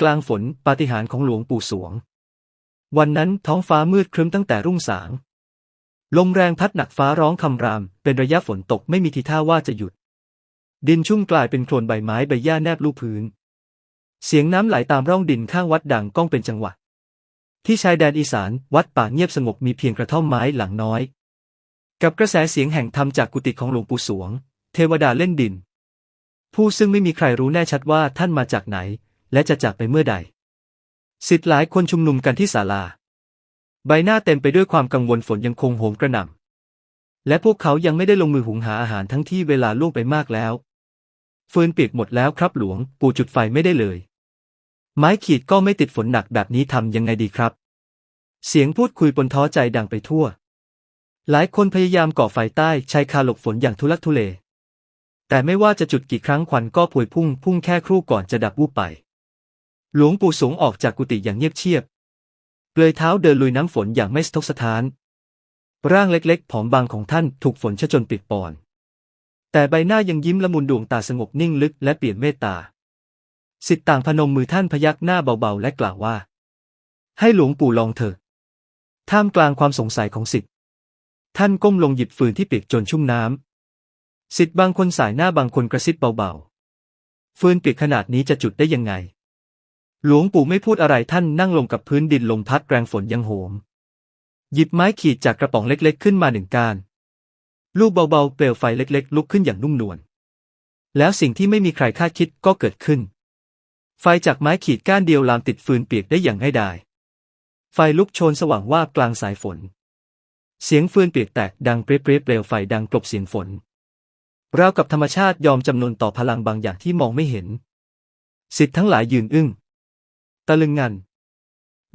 กลางฝนปาฏิหาริย์ของหลวงปู่สวง วันนั้นท้องฟ้ามืดครึ้มตั้งแต่รุ่งสาง ลมแรงพัดหนักฟ้าร้องคำราม เป็นระยะฝนตกไม่มีทีท่าว่าจะหยุด ดินชุ่มกลายเป็นโคลนใบไม้ใบหญ้าแนบลูกพื้น เสียงน้ำไหลตามร่องดินข้างวัดดังก้องเป็นจังหวะ ที่ชายแดนอีสานวัดป่าเงียบสงบมีเพียงกระท่อมไม้หลังน้อย กับกระแสเสียงแห่งธรรมจากกุฏิของหลวงปู่สวง เทวดาเล่นดิน ผู้ซึ่งไม่มีใครรู้แน่ชัดว่าท่านมาจากไหน และจะจากไปเมื่อใดสิทธิ์หลายคนชุมนุมกันที่ศาลา ใบหน้าเต็มไปด้วยความกังวลฝนยังคงโหมกระหน่ำ และพวกเขายังไม่ได้ลงมือหุงหาอาหารทั้งที่เวลาล่วงไปมากแล้วฟืนเปียกหมดแล้วครับหลวง ปู่จุดไฟไม่ได้เลย ไม้ขีดก็ไม่ติดฝนหนักแบบนี้ทำยังไงดีครับ เสียงพูดคุยปนท้อใจดังไปทั่ว หลายคนพยายามก่อไฟใต้ชายคาหลบฝนอย่างทุลักทุเล แต่ไม่ว่าจะจุดกี่ครั้งควันก็พวยพุ่งพุ่งแค่ครู่ก่อนจะดับวูบไป หลวงปู่สงออกจากกุฏิอย่างเงียบเชียบ เปลือยเท้าเดินลุยน้ำฝนอย่างไม่สะทกสะท้าน ร่างเล็กๆ ผอมบางของท่านถูกฝนชะจนปิดปอน แต่ใบหน้ายังยิ้มละมุนดวงตาสงบนิ่งลึกและเปลี่ยนเมตตา สิทธิ์ต่างพนมมือท่านพยักหน้าเบาๆ และกล่าวว่า ให้หลวงปู่ลองเถอะ ท่ามกลางความสงสัยของสิทธิ์ ท่านก้มลงหยิบฟืนที่เปียกจนชุ่มน้ำสิทธิ์บางคนสายหน้าบางคนกระซิบเบาๆ ฟืนเปียกขนาดนี้จะจุดได้ยังไง หลวงปู่ไม่พูดอะไรท่านนั่งลงกับพื้นดินลมพัดแรงฝนยังโหม หยิบไม้ขีดจากกระป๋องเล็กๆ ขึ้นมาหนึ่งก้าน ลูกเบาๆ เปลวไฟเล็กๆ ลุกขึ้นอย่างนุ่มนวล แล้วสิ่งที่ไม่มีใครคาดคิดก็เกิดขึ้น ไฟจากไม้ขีดก้านเดียวลามติดฟืนเปียกได้อย่างง่ายดาย ไฟลุกโชนสว่างวาบกลางสายฝน เสียงฟืนเปียกแตกดังเปรี้ยเปลวไฟดังกลบเสียงฝนราวกับธรรมชาติยอมจำนนต่อพลังบางอย่างที่มองไม่เห็นสิทธิ์ทั้งหลายยืนอึ้ง ตะลึงงัน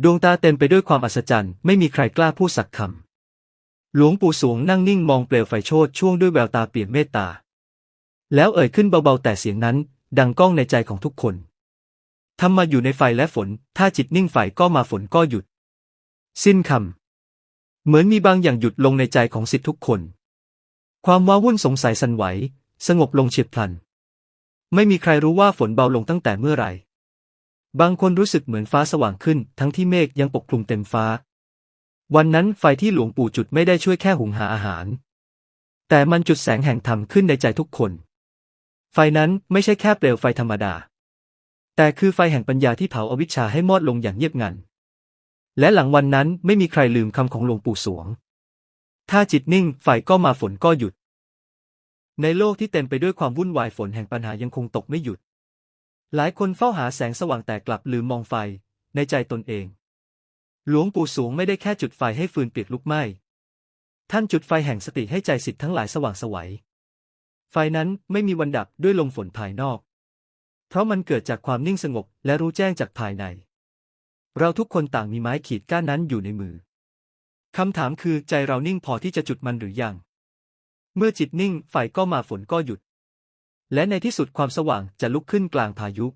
ดวงตาเต็มไปด้วยความอัศจรรย์ ไม่มีใครกล้าพูดสักคำ หลวงปู่สวงนั่งนิ่งมองเปลวไฟโชดช่วงด้วยแววตาเปี่ยมเมตตา แล้วเอ่ยขึ้นเบาๆแต่เสียงนั้น ดังก้องในใจของทุกคนทำมาอยู่ในไฟและฝน ถ้าจิตนิ่งไฟก็มาฝนก็หยุด สิ้นคำ เหมือนมีบางอย่างหยุดลงในใจของสิทธิทุกคน ความว้าวุ่นสงสัยสั่นไหว สงบลงเฉียบพลัน ไม่มีใครรู้ว่าฝนเบาลงตั้งแต่เมื่อไหร่ บางคนรู้สึกเหมือนฟ้าสว่างขึ้น ทั้งที่เมฆยังปกคลุมเต็มฟ้า วันนั้นไฟที่หลวงปู่จุดไม่ได้ช่วยแค่หุงหาอาหาร แต่มันจุดแสงแห่งธรรมขึ้นในใจทุกคน ไฟนั้นไม่ใช่แค่เปลวไฟธรรมดา แต่คือไฟแห่งปัญญาที่เผาอาวิชชาให้มอดลงอย่างเงียบงัน และหลังวันนั้นไม่มีใครลืมคำของหลวงปู่สวง ถ้าจิตนิ่งไฟก็มาฝนก็หยุด ในโลกที่เต็มไปด้วยความวุ่นวายฝนแห่งปัญหายังคงตกไม่หยุด หลายคนเฝ้าหาแสงสว่างแต่กลับลืมมองไฟ ในใจตนเอง หลวงปู่สวงไม่ได้แค่จุดไฟให้ฟืนเปียกลุกไหม้ ท่านจุดไฟแห่งสติให้ใจสิทธิ์ทั้งหลายสว่างสวัย ไฟนั้นไม่มีวันดับด้วยลมฝนภายนอก เพราะมันเกิดจากความนิ่งสงบและรู้แจ้งจากภายใน เราทุกคนต่างมีไม้ขีดก้านนั้นอยู่ในมือคำถามคือใจเรานิ่งพอที่จะจุดมันหรือยัง เมื่อจิตนิ่งไฟก็มาฝนก็หยุด และในที่สุดความสว่างจะลุกขึ้นกลางพายุ